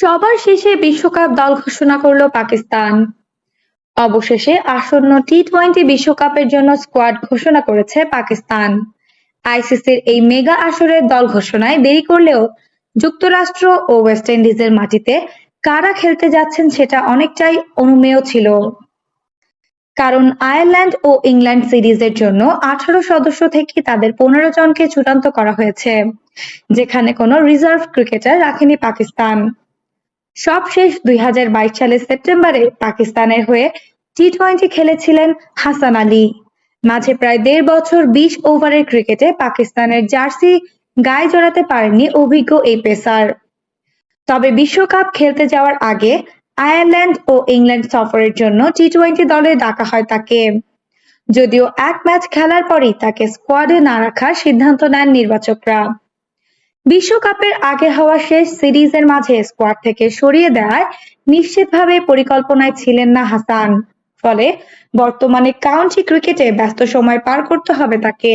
সবার শেষে বিশ্বকাপ দল ঘোষণা করল পাকিস্তান। অবশেষে আসন্ন টি টোয়েন্টি বিশ্বকাপের জন্য স্কোয়াড ঘোষণা করেছে পাকিস্তান। আইসিসির এই মেগা আসরের দল ঘোষণায় দেরি করলেও যুক্তরাষ্ট্র ও ওয়েস্ট ইন্ডিজের মাটিতে কারা খেলতে যাচ্ছেন সেটা অনেকটাই অনুমেয় ছিল। কারণ আয়ারল্যান্ড ও ইংল্যান্ড সিরিজের জন্য আঠারো সদস্য থেকে তাদের পনেরো জনকে চূড়ান্ত করা হয়েছে, যেখানে কোনো রিজার্ভ ক্রিকেটার রাখেনি পাকিস্তান। সবশেষ দুই হাজার বাইশ সালের সেপ্টেম্বরে পাকিস্তানের হয়ে টি টোয়েন্টি খেলেছিলেন হাসান আলী। মাঝে প্রায় দেড় বছর বিশ ওভারের ক্রিকেটে পাকিস্তানের জার্সি গায়ে জড়াতে পারেননি অভিজ্ঞ এই পেসার। তবে বিশ্বকাপ খেলতে যাওয়ার আগে আয়ারল্যান্ড ও ইংল্যান্ড সফরের জন্য টি টোয়েন্টি দলে ডাকা হয় তাকে। যদিও এক ম্যাচ খেলার পরই তাকে স্কোয়াডে না রাখার সিদ্ধান্ত নেন নির্বাচকরা। বিশ্বকাপের আগে হওয়া শেষ সিরিজের মাঝে স্কোয়াড থেকে সরিয়ে দেওয়ায় নিশ্চিতভাবে পরিকল্পনায় ছিলেন না হাসান। ফলে বর্তমানে কাউন্টি ক্রিকেটে ব্যস্ত সময় পার করতে হবে তাকে।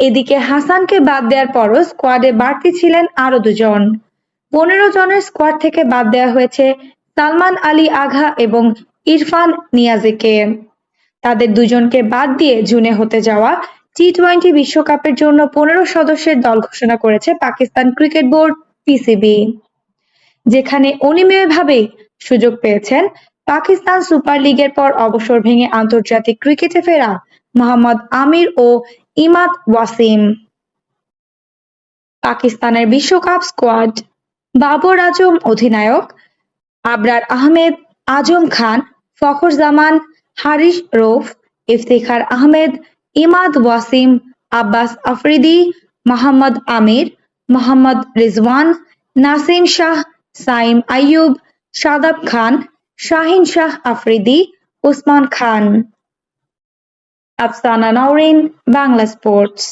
এদিকে হাসানকে বাদ দেওয়ার পরও স্কোয়াডে বাড়তি ছিলেন আরও দুজন। পনেরো জনের স্কোয়াড থেকে বাদ দেওয়া হয়েছে সালমান আলী আঘা এবং ইরফান নিয়াজিকে। তাদের দুজনকে বাদ দিয়ে জুনে হতে যাওয়া টি টোয়েন্টি বিশ্বকাপের জন্য পনেরো সদস্যের দল ঘোষণা করেছে পাকিস্তান ক্রিকেট বোর্ড পিসিবি যেখানে অনিমেয়ভাবেই সুযোগ পেয়েছেন পাকিস্তান সুপার লিগের পর অবসর ভেঙে আন্তর্জাতিক ক্রিকেটে ফেরা মোহাম্মদ আমির ও ইমাদ ওয়াসিম। পাকিস্তানের বিশ্বকাপ স্কোয়াড, বাবর আজম অধিনায়ক, আবরার আহমেদ আজম খান, ফখর জামান হারিস রৌফ, ইফতিখার আহমেদ ইমাদ ওয়াসিম আব্বাস আফ্রিদি, মোহাম্মদ আমির, মোহাম্মদ রিজওয়ান, নাসিম শাহ, সাইম আইয়ুব, সাদাব খান, শাহিন শাহ আফ্রিদি, উসমান খান। আফসানা নওরিন, বাংলা স্পোর্টস।